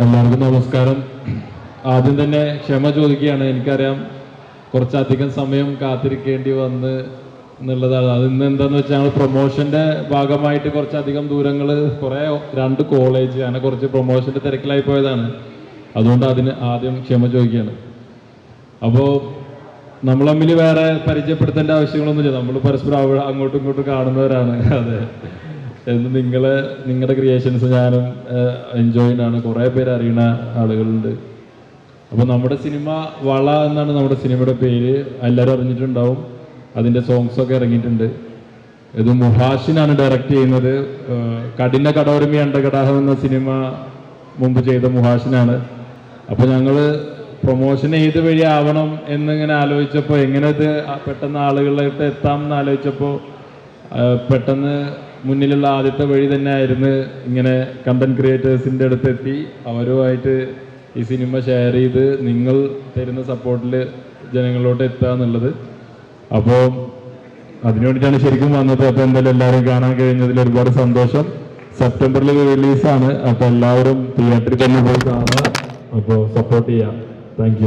എല്ലാവർക്കും നമസ്കാരം. ആദ്യം തന്നെ ക്ഷമ ചോദിക്കുകയാണ്. എനിക്കറിയാം കുറച്ചധികം സമയം കാത്തിരിക്കേണ്ടി വന്ന് എന്നുള്ളതാണ്. അത് ഇന്ന് എന്താന്ന് വെച്ചാൽ ഞങ്ങൾ പ്രൊമോഷന്റെ ഭാഗമായിട്ട് കുറച്ചധികം ദൂരങ്ങൾ കുറേ രണ്ട് കോളേജ് അങ്ങനെ കുറച്ച് പ്രൊമോഷന്റെ തിരക്കിലായി പോയതാണ്. അതുകൊണ്ട് അതിന് ആദ്യം ക്ഷമ ചോദിക്കുകയാണ്. അപ്പോൾ നമ്മൾ തമ്മിൽ വേറെ പരിചയപ്പെടുത്തേണ്ട ആവശ്യങ്ങളൊന്നുമില്ല. നമ്മൾ പരസ്പരം അങ്ങോട്ടും ഇങ്ങോട്ടും കാണുന്നവരാണ്. അതെ. നിങ്ങളെ നിങ്ങളുടെ ക്രിയേഷൻസ് ഞാനും എൻജോയ് ആണ് കുറേ പേര് അറിയുന്ന ആളുകളുണ്ട്. അപ്പോൾ നമ്മുടെ സിനിമ വള എന്നാണ് നമ്മുടെ സിനിമയുടെ പേര്. എല്ലാവരും അറിഞ്ഞിട്ടുണ്ടാവും. സോങ്സ് ഒക്കെ ഇറങ്ങിയിട്ടുണ്ട്. ഇത് മുഹാഷിനാണ് ഡയറക്റ്റ് ചെയ്യുന്നത്. കഠിന കടോരമി അണ്ടകടാഹം എന്ന സിനിമ മുമ്പ് ചെയ്ത മുഹാഷിനാണ്. അപ്പോൾ ഞങ്ങൾ പ്രൊമോഷൻ ഏത് വഴി ആവണം എന്നിങ്ങനെ ആലോചിച്ചപ്പോൾ എങ്ങനെ ഇത് പെട്ടെന്ന് ആളുകളിലേക്ക് എത്താം എന്ന് ആലോചിച്ചപ്പോൾ പെട്ടെന്ന് മുന്നിലുള്ള ആദ്യത്തെ വഴി തന്നെ ആയിരുന്നു ഇങ്ങനെ കണ്ടന്റ് ക്രിയേറ്റേഴ്സിന്റെ അടുത്തെത്തി. അവരുമായിട്ട് ഈ സിനിമ ഷെയർ ചെയ്ത് നിങ്ങൾ തരുന്ന സപ്പോർട്ടിൽ ജനങ്ങളിലോട്ട് എത്തുക എന്നുള്ളത്. അപ്പോൾ അതിനുവേണ്ടിയിട്ടാണ് ശരിക്കും വന്നത്. അപ്പോൾ എന്തായാലും എല്ലാവരും കാണാൻ കഴിഞ്ഞതിൽ ഒരുപാട് സന്തോഷം. സെപ്റ്റംബറിൽ റിലീസാണ് അപ്പോൾ എല്ലാവരും തിയേറ്ററിൽ തന്നെ പോയി കാണുക. അപ്പോൾ സപ്പോർട്ട് ചെയ്യാം. താങ്ക്